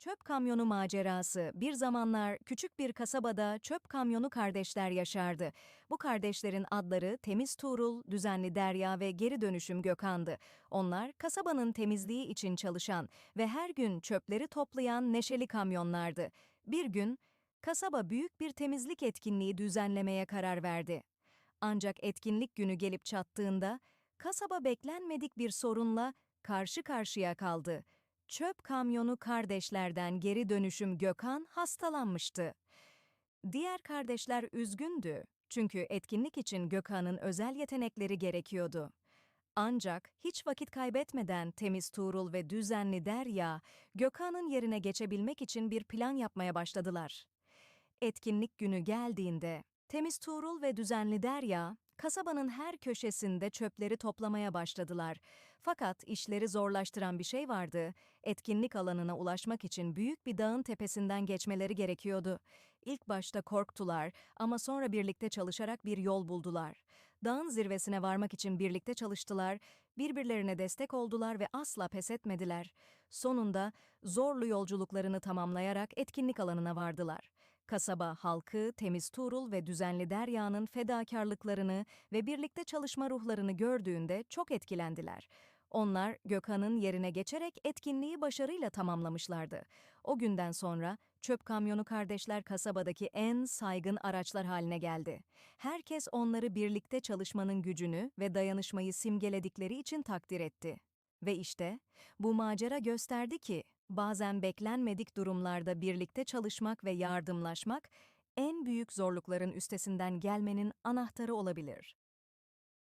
Çöp kamyonu macerası. Bir zamanlar küçük bir kasabada çöp kamyonu kardeşler yaşardı. Bu kardeşlerin adları Temiz Tuğrul, Düzenli Derya ve Geri Dönüşüm Gökhan'dı. Onlar kasabanın temizliği için çalışan ve her gün çöpleri toplayan neşeli kamyonlardı. Bir gün kasaba büyük bir temizlik etkinliği düzenlemeye karar verdi. Ancak etkinlik günü gelip çattığında kasaba beklenmedik bir sorunla karşı karşıya kaldı. Çöp kamyonu kardeşlerden geri dönüşüm Gökhan hastalanmıştı. Diğer kardeşler üzgündü. Çünkü etkinlik için Gökhan'ın özel yetenekleri gerekiyordu. Ancak hiç vakit kaybetmeden Temiz Tuğrul ve Düzenli Derya, Gökhan'ın yerine geçebilmek için bir plan yapmaya başladılar. Etkinlik günü geldiğinde Temiz Tuğrul ve Düzenli Derya, kasabanın her köşesinde çöpleri toplamaya başladılar. Fakat işleri zorlaştıran bir şey vardı. Etkinlik alanına ulaşmak için büyük bir dağın tepesinden geçmeleri gerekiyordu. İlk başta korktular ama sonra birlikte çalışarak bir yol buldular. Dağın zirvesine varmak için birlikte çalıştılar, birbirlerine destek oldular ve asla pes etmediler. Sonunda zorlu yolculuklarını tamamlayarak etkinlik alanına vardılar. Kasaba halkı, Temiz Tuğrul ve Düzenli Derya'nın fedakarlıklarını ve birlikte çalışma ruhlarını gördüğünde çok etkilendiler. Onlar Gökhan'ın yerine geçerek etkinliği başarıyla tamamlamışlardı. O günden sonra çöp kamyonu kardeşler kasabadaki en saygın araçlar haline geldi. Herkes onları birlikte çalışmanın gücünü ve dayanışmayı simgeledikleri için takdir etti. Ve işte bu macera gösterdi ki bazen beklenmedik durumlarda birlikte çalışmak ve yardımlaşmak en büyük zorlukların üstesinden gelmenin anahtarı olabilir.